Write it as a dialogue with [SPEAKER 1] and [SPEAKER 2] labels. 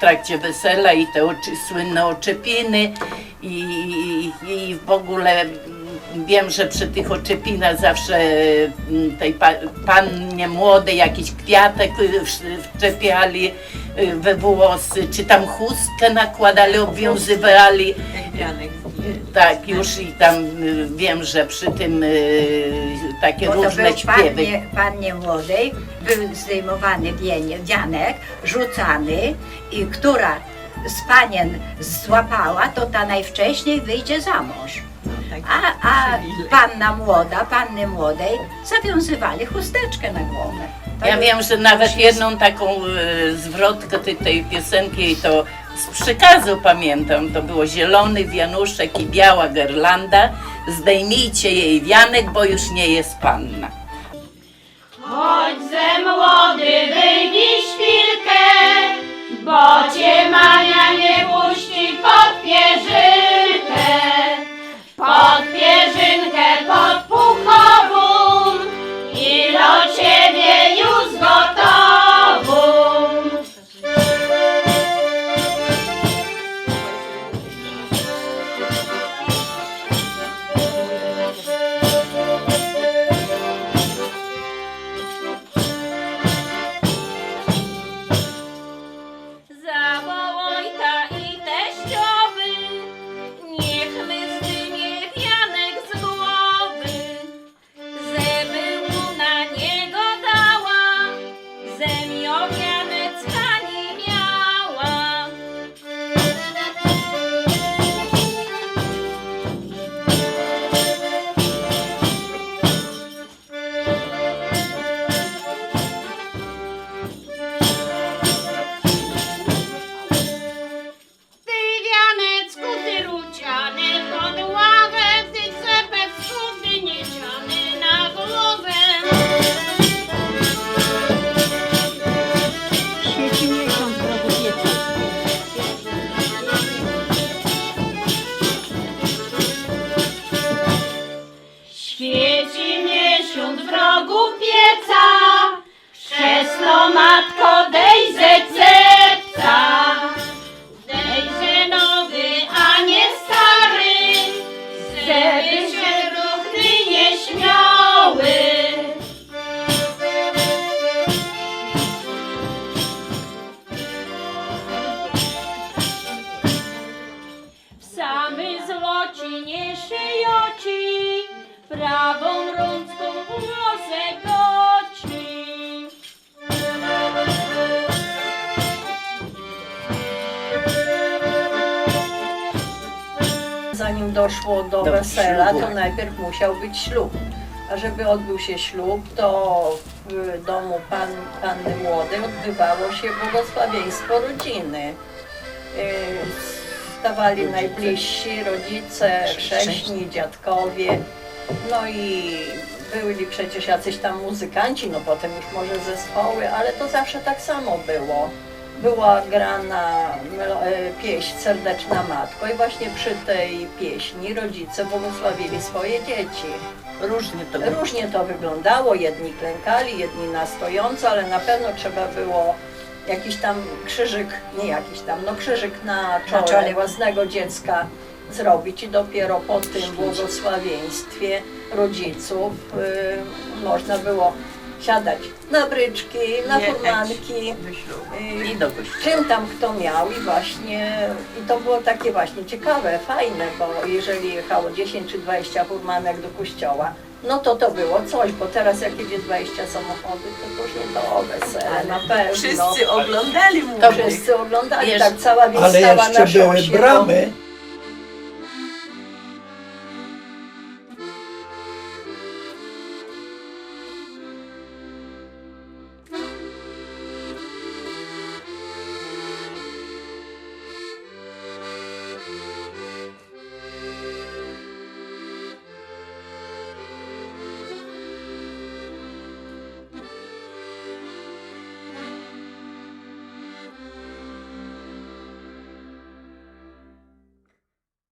[SPEAKER 1] trakcie wesela i te oczy, słynne oczepiny i, i, i w ogóle wiem, że przy tych oczepinach zawsze mm, tej pa, pannie młodej jakiś kwiatek wczepiali y, we włosy, czy tam chustkę nakładali, obwiązywali.
[SPEAKER 2] Janek.
[SPEAKER 1] Tak, już i tam y, wiem, że przy tym y, takie
[SPEAKER 3] Bo to
[SPEAKER 1] różne
[SPEAKER 3] był
[SPEAKER 1] śpiewy.
[SPEAKER 3] pannie, pannie młodej, był zdejmowany wienie, wianek, rzucany i która z panien złapała, to ta najwcześniej wyjdzie za mąż.
[SPEAKER 2] Tak,
[SPEAKER 3] A, a panna młoda, panny młodej zawiązywali chusteczkę na głowę. To
[SPEAKER 1] Ja
[SPEAKER 3] już-
[SPEAKER 1] wiem, że nawet jedną taką e, zwrotkę tej, tej piosenki to z przykazu pamiętam, to było zielony wianuszek i biała gerlanda, zdejmijcie jej wianek, bo już nie jest panna.
[SPEAKER 4] Chodź ze młody, wyjmij szpilkę, bo cię Mania nie puści pod pierzynkę.
[SPEAKER 2] Rogu pieca,
[SPEAKER 4] krzesło matko dej cepca. Dejże nowy, a nie stary, żeby się ruchny nie śmiały. Samy złoci nie szyjoci, prawą
[SPEAKER 5] Zanim doszło do,
[SPEAKER 1] Do
[SPEAKER 5] wesela,
[SPEAKER 1] ślubu.
[SPEAKER 5] to najpierw musiał być ślub. A żeby odbył się ślub, to w domu pan, panny młodej odbywało się błogosławieństwo rodziny. Yy, Stawali najbliżsi rodzice, chrześni, dziadkowie. No i byli przecież jacyś tam muzykanci, no potem już może zespoły, ale to zawsze tak samo było. Była grana e, pieśń Serdeczna Matko i właśnie przy tej pieśni rodzice błogosławili swoje dzieci.
[SPEAKER 1] Różnie to było.
[SPEAKER 5] Różnie to wyglądało, jedni klękali, jedni na stojąco, ale na pewno trzeba było jakiś tam krzyżyk, nie jakiś tam, no krzyżyk na czole,
[SPEAKER 3] czole.
[SPEAKER 5] własnego dziecka zrobić i dopiero po tym błogosławieństwie rodziców y, można było siadać na bryczki, na furmanki. Y,
[SPEAKER 1] I do kościoła.
[SPEAKER 5] czym tam kto miał i właśnie i to było takie właśnie ciekawe, fajne, bo jeżeli jechało 10 czy 20 furmanek do kościoła, no to to było coś, bo teraz jak jedzie 20 samochody, to nie to wesele, na pewno.
[SPEAKER 2] Wszyscy oglądali mu.
[SPEAKER 1] To
[SPEAKER 5] Wszyscy oglądali, tak cała wieś
[SPEAKER 6] Ale
[SPEAKER 5] stała na
[SPEAKER 6] jeszcze były
[SPEAKER 5] bo-
[SPEAKER 6] bramy